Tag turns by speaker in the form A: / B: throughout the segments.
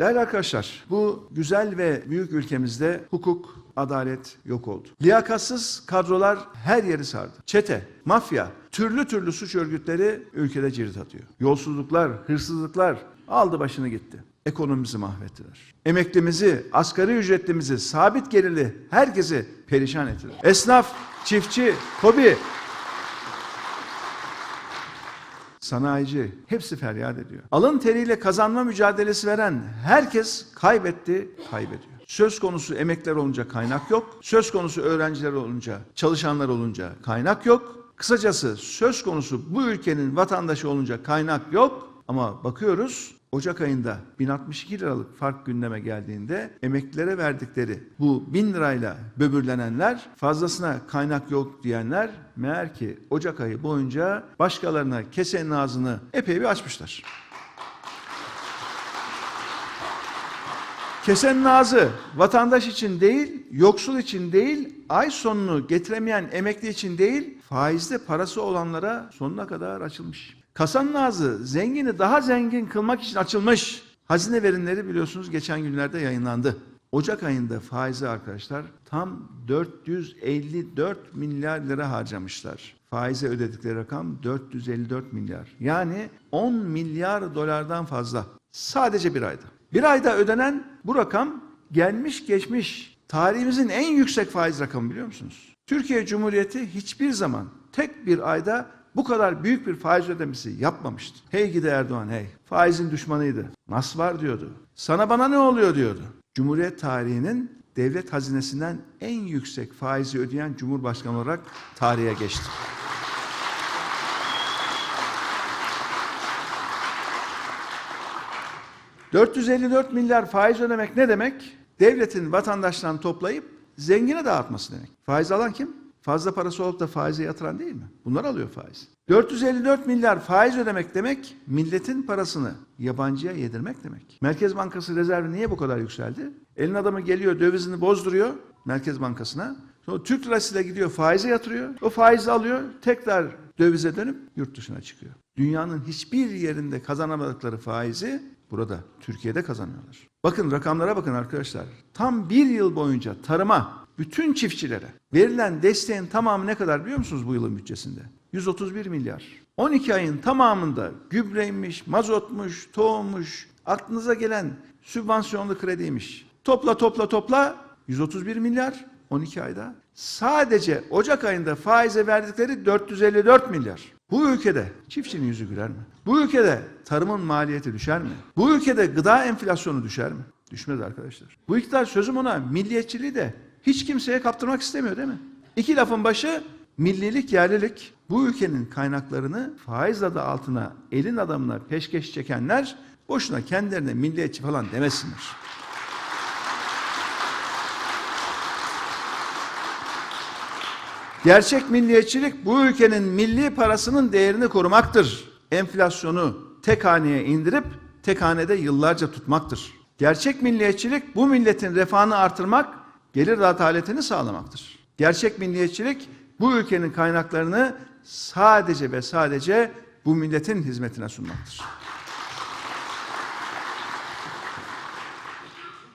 A: Değerli arkadaşlar, bu güzel ve büyük ülkemizde hukuk, adalet yok oldu. Liyakatsız kadrolar her yeri sardı. Çete, mafya, türlü türlü suç örgütleri ülkede cirit atıyor. Yolsuzluklar, hırsızlıklar aldı başını gitti. Ekonomimizi mahvettiler. Emeklimizi, asgari ücretlimizi, sabit gelirli herkesi perişan ettiler. Esnaf, çiftçi, kobi, sanayici hepsi feryat ediyor. Alın teriyle kazanma mücadelesi veren herkes kaybetti, kaybediyor. Söz konusu emekler olunca kaynak yok. Söz konusu öğrenciler olunca, çalışanlar olunca kaynak yok. Kısacası söz konusu bu ülkenin vatandaşı olunca kaynak yok. Ama bakıyoruz Ocak ayında 1062 liralık fark gündeme geldiğinde emeklilere verdikleri bu 1000 lirayla böbürlenenler fazlasına kaynak yok diyenler meğer ki Ocak ayı boyunca başkalarına kesenin ağzını epey bir açmışlar. Kesenin ağzı vatandaş için değil, yoksul için değil, ay sonunu getiremeyen emekli için değil, faizde parası olanlara sonuna kadar açılmış. Kasanın ağzı zengini daha zengin kılmak için açılmış. Hazine verimleri biliyorsunuz geçen günlerde yayınlandı. Ocak ayında faizi arkadaşlar tam 454 milyar lira harcamışlar. Faize ödedikleri rakam 454 milyar. Yani 10 milyar dolardan fazla. Sadece bir ayda. Bir ayda ödenen bu rakam gelmiş geçmiş tarihimizin en yüksek faiz rakamı biliyor musunuz? Türkiye Cumhuriyeti hiçbir zaman tek bir ayda bu kadar büyük bir faiz ödemesi yapmamıştı. Hey gidi Erdoğan hey. Faizin düşmanıydı. Nas var diyordu. Sana bana ne oluyor diyordu. Cumhuriyet tarihinin devlet hazinesinden en yüksek faizi ödeyen Cumhurbaşkanı olarak tarihe geçti. ...454 milyar faiz ödemek ne demek? Devletin vatandaştan toplayıp zengine dağıtması demek. Faiz alan kim? Fazla parası olup da faize yatıran değil mi? Bunlar alıyor faiz. 454 milyar faiz ödemek demek milletin parasını yabancıya yedirmek demek. Merkez Bankası rezervi niye bu kadar yükseldi? Elin adamı geliyor dövizini bozduruyor Merkez Bankası'na. Sonra Türk lirasıyla gidiyor faize yatırıyor. O faizi alıyor tekrar dövize dönüp yurt dışına çıkıyor. Dünyanın hiçbir yerinde kazanamadıkları faizi burada Türkiye'de kazanıyorlar. Bakın rakamlara bakın arkadaşlar. Tam bir yıl boyunca tarıma, bütün çiftçilere verilen desteğin tamamı ne kadar biliyor musunuz bu yılın bütçesinde? 131 milyar. 12 ayın tamamında gübreymiş, mazotmuş, tohummuş, aklınıza gelen sübvansiyonlu krediymiş. Topla topla topla 131 milyar 12 ayda. Sadece Ocak ayında faize verdikleri 454 milyar. Bu ülkede çiftçinin yüzü güler mi? Bu ülkede tarımın maliyeti düşer mi? Bu ülkede gıda enflasyonu düşer mi? Düşmez arkadaşlar. Bu iktidar sözüm ona milliyetçiliği de hiç kimseye kaptırmak istemiyor değil mi? İki lafın başı millilik, yerlilik. Bu ülkenin kaynaklarını faiz adı altına elin adamına peşkeş çekenler boşuna kendilerine milliyetçi falan demesinler. Gerçek milliyetçilik bu ülkenin milli parasının değerini korumaktır. Enflasyonu tek haneye indirip tek hanede yıllarca tutmaktır. Gerçek milliyetçilik bu milletin refahını artırmak, gelir adaletini sağlamaktır. Gerçek milliyetçilik bu ülkenin kaynaklarını sadece ve sadece bu milletin hizmetine sunmaktır.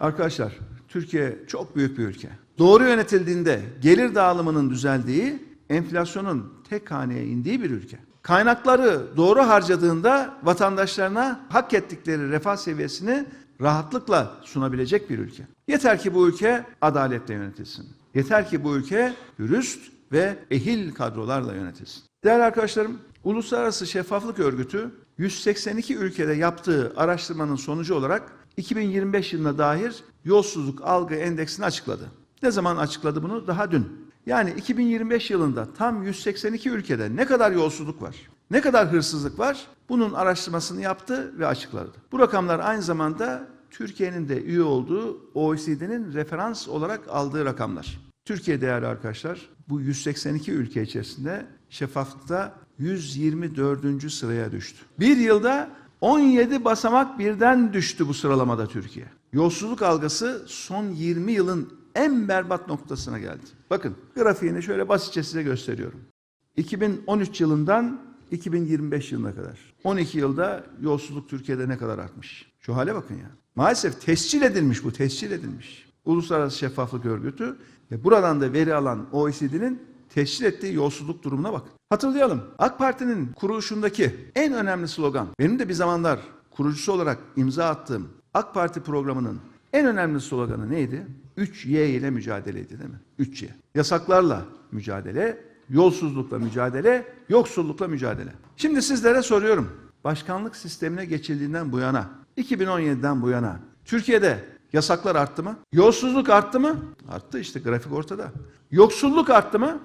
A: Arkadaşlar, Türkiye çok büyük bir ülke. Doğru yönetildiğinde gelir dağılımının düzeldiği, enflasyonun tek haneye indiği bir ülke. Kaynakları doğru harcadığında vatandaşlarına hak ettikleri refah seviyesini rahatlıkla sunabilecek bir ülke. Yeter ki bu ülke adaletle yönetilsin. Yeter ki bu ülke dürüst ve ehil kadrolarla yönetilsin. Değerli arkadaşlarım, Uluslararası Şeffaflık Örgütü 182 ülkede yaptığı araştırmanın sonucu olarak 2025 yılına dair yolsuzluk algı endeksini açıkladı. Ne zaman açıkladı bunu? Daha dün. Yani 2025 yılında tam 182 ülkede ne kadar yolsuzluk var, ne kadar hırsızlık var bunun araştırmasını yaptı ve açıkladı. Bu rakamlar aynı zamanda Türkiye'nin de üye olduğu OECD'nin referans olarak aldığı rakamlar. Türkiye değerli arkadaşlar bu 182 ülke içerisinde şeffaflıkta 124. sıraya düştü. Bir yılda 17 basamak birden düştü bu sıralamada Türkiye. Yolsuzluk algısı son 20 yılın en berbat noktasına geldi. Bakın grafiğini şöyle basitçe size gösteriyorum. 2013 yılından 2025 yılına kadar. 12 yılda yolsuzluk Türkiye'de ne kadar artmış? Şu hale bakın ya. Maalesef tescil edilmiş bu, tescil edilmiş. Uluslararası Şeffaflık Örgütü ve buradan da veri alan OECD'nin teşkil ettiği yolsuzluk durumuna bakın. Hatırlayalım. AK Parti'nin kuruluşundaki en önemli slogan, benim de bir zamanlar kurucusu olarak imza attığım AK Parti programının en önemli sloganı neydi? 3Y ile mücadeleydi değil mi? 3Y. Yasaklarla mücadele, yolsuzlukla mücadele, yoksullukla mücadele. Şimdi sizlere soruyorum. Başkanlık sistemine geçildiğinden bu yana, 2017'den bu yana Türkiye'de yasaklar arttı mı? Yolsuzluk arttı mı? Arttı işte grafik ortada. Yoksulluk arttı mı?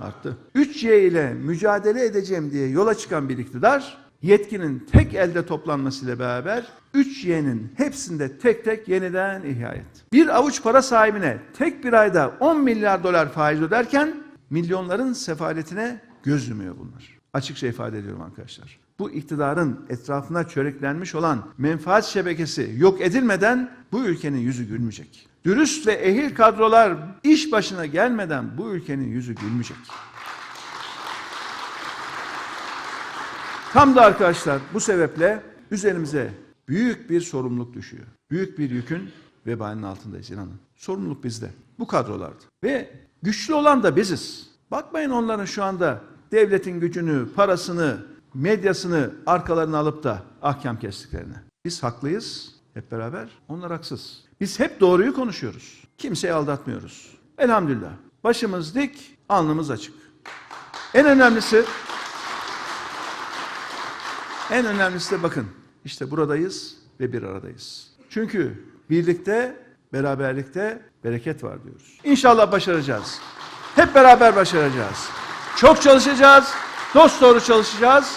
A: Arttı. 3Y ile mücadele edeceğim diye yola çıkan bir iktidar yetkinin tek elde toplanmasıyla beraber 3Y'nin hepsinde tek tek yeniden ihya etti. Bir avuç para sahibine tek bir ayda 10 milyar dolar faiz öderken milyonların sefaletine göz yumuyor bunlar. Açıkça ifade ediyorum arkadaşlar. Bu iktidarın etrafına çöreklenmiş olan menfaat şebekesi yok edilmeden bu ülkenin yüzü gülmeyecek. Dürüst ve ehil kadrolar iş başına gelmeden bu ülkenin yüzü gülmeyecek. Tam da arkadaşlar bu sebeple üzerimize büyük bir sorumluluk düşüyor. Büyük bir yükün vebalinin altındayız inanın. Sorumluluk bizde. Bu kadrolarda. Ve güçlü olan da biziz. Bakmayın onların şu anda devletin gücünü, parasını, medyasını arkalarına alıp da ahkam kestiklerine. Biz haklıyız hep beraber. Onlar haksız. Biz hep doğruyu konuşuyoruz. Kimseyi aldatmıyoruz. Elhamdülillah. Başımız dik, alnımız açık. En önemlisi en önemlisi de bakın işte buradayız ve bir aradayız. Çünkü birlikte, beraberlikte bereket var diyoruz. İnşallah başaracağız. Hep beraber başaracağız. Çok çalışacağız. Dost doğru çalışacağız.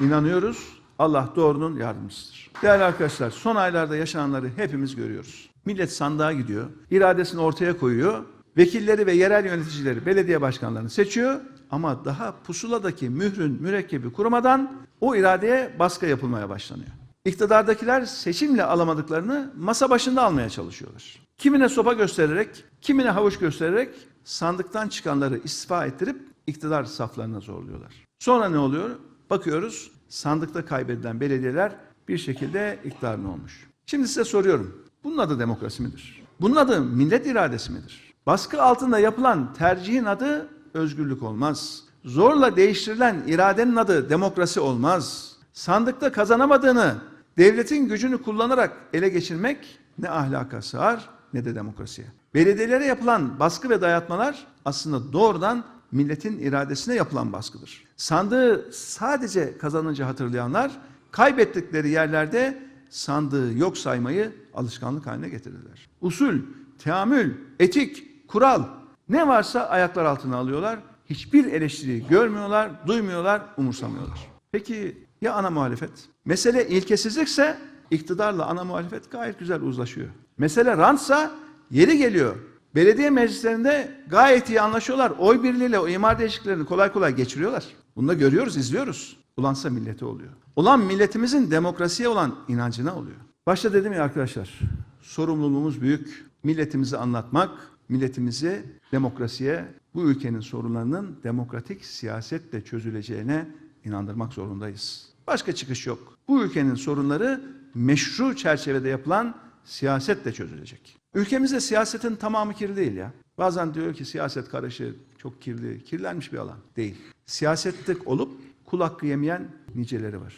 A: İnanıyoruz. Allah doğrunun yardımcısıdır. Değerli arkadaşlar son aylarda yaşananları hepimiz görüyoruz. Millet sandığa gidiyor. iradesini ortaya koyuyor. Vekilleri ve yerel yöneticileri, belediye başkanlarını seçiyor. Ama daha pusuladaki mührün mürekkebi kurumadan o iradeye baskı yapılmaya başlanıyor. İktidardakiler seçimle alamadıklarını masa başında almaya çalışıyorlar. Kimine sopa göstererek, kimine havuç göstererek sandıktan çıkanları istifa ettirip iktidar saflarına zorluyorlar. Sonra ne oluyor? Bakıyoruz sandıkta kaybedilen belediyeler bir şekilde iktidarın olmuş. Şimdi size soruyorum. Bunun adı demokrasi midir? Bunun adı millet iradesi midir? Baskı altında yapılan tercihin adı özgürlük olmaz. Zorla değiştirilen iradenin adı demokrasi olmaz. Sandıkta kazanamadığını devletin gücünü kullanarak ele geçirmek ne ahlaka sığar ne de demokrasiye. Belediyelere yapılan baskı ve dayatmalar aslında doğrudan milletin iradesine yapılan baskıdır. Sandığı sadece kazanınca hatırlayanlar kaybettikleri yerlerde sandığı yok saymayı alışkanlık haline getirdiler. Usul, teamül, etik, kural ne varsa ayaklar altına alıyorlar. Hiçbir eleştiriyi görmüyorlar, duymuyorlar, umursamıyorlar. Peki ya ana muhalefet? Mesele ilkesizlikse iktidarla ana muhalefet gayet güzel uzlaşıyor. Mesele rantsa yeri geliyor. Belediye meclislerinde gayet iyi anlaşıyorlar. Oy birliğiyle o imar değişikliklerini kolay kolay geçiriyorlar. Bunu da görüyoruz, izliyoruz. Ulansa millete oluyor. Ulan milletimizin demokrasiye olan inancına oluyor. Başta dedim ya arkadaşlar, sorumluluğumuz büyük. Milletimizi anlatmak, milletimizi demokrasiye, bu ülkenin sorunlarının demokratik siyasetle çözüleceğine inandırmak zorundayız. Başka çıkış yok. Bu ülkenin sorunları meşru çerçevede yapılan siyasetle çözülecek. Ülkemizde siyasetin tamamı kirli değil ya. Bazen diyor ki siyaset karışık, çok kirli, kirlenmiş bir alan. Değil. Siyasette olup kul hakkı yemeyen niceleri var.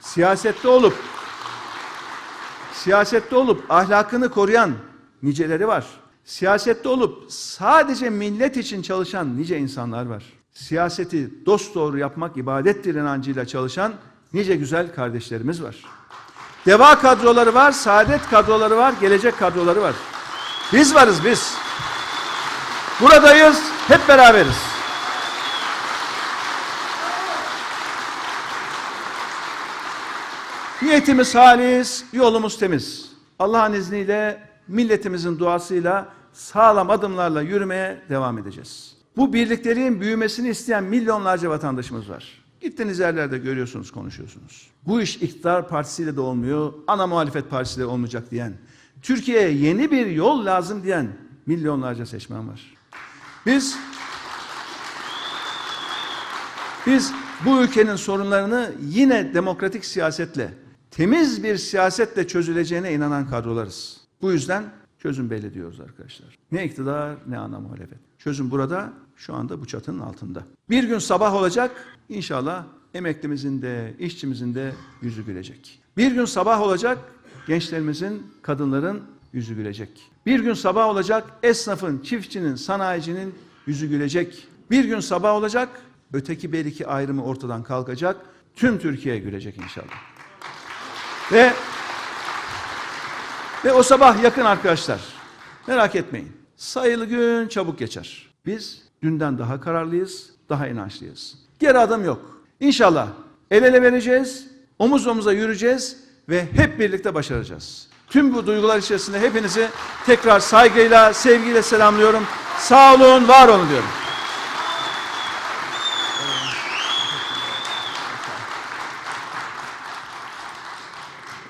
A: Siyasette olup siyasette olup ahlakını koruyan niceleri var. Siyasette olup sadece millet için çalışan nice insanlar var. Siyaseti dost doğru yapmak ibadettir inancıyla çalışan nice güzel kardeşlerimiz var. Deva kadroları var, saadet kadroları var, gelecek kadroları var. Biz varız biz. Buradayız, hep beraberiz. Niyetimiz halis, yolumuz temiz. Allah'ın izniyle, milletimizin duasıyla sağlam adımlarla yürümeye devam edeceğiz. Bu birliklerin büyümesini isteyen milyonlarca vatandaşımız var. Gittiğiniz yerlerde görüyorsunuz, konuşuyorsunuz. Bu iş iktidar partisiyle de olmuyor, ana muhalefet partisiyle olmayacak diyen, Türkiye'ye yeni bir yol lazım diyen milyonlarca seçmen var. Biz biz bu ülkenin sorunlarını yine demokratik siyasetle, temiz bir siyasetle çözüleceğine inanan kadrolarız. Bu yüzden çözüm belli diyoruz arkadaşlar. Ne iktidar ne ana muhalefet. Çözüm burada, şu anda bu çatının altında. Bir gün sabah olacak, inşallah emeklimizin de, işçimizin de yüzü gülecek. Bir gün sabah olacak, gençlerimizin, kadınların yüzü gülecek. Bir gün sabah olacak, esnafın, çiftçinin, sanayicinin yüzü gülecek. Bir gün sabah olacak, öteki beriki ayrımı ortadan kalkacak, tüm Türkiye gülecek inşallah. Ve ve o sabah yakın arkadaşlar. Merak etmeyin. Sayılı gün çabuk geçer. Biz dünden daha kararlıyız, daha inançlıyız. Geri adım yok. İnşallah el ele vereceğiz, omuz omuza yürüyeceğiz ve hep birlikte başaracağız. Tüm bu duygular içerisinde hepinizi tekrar saygıyla, sevgiyle selamlıyorum. Sağ olun, var olun diyorum.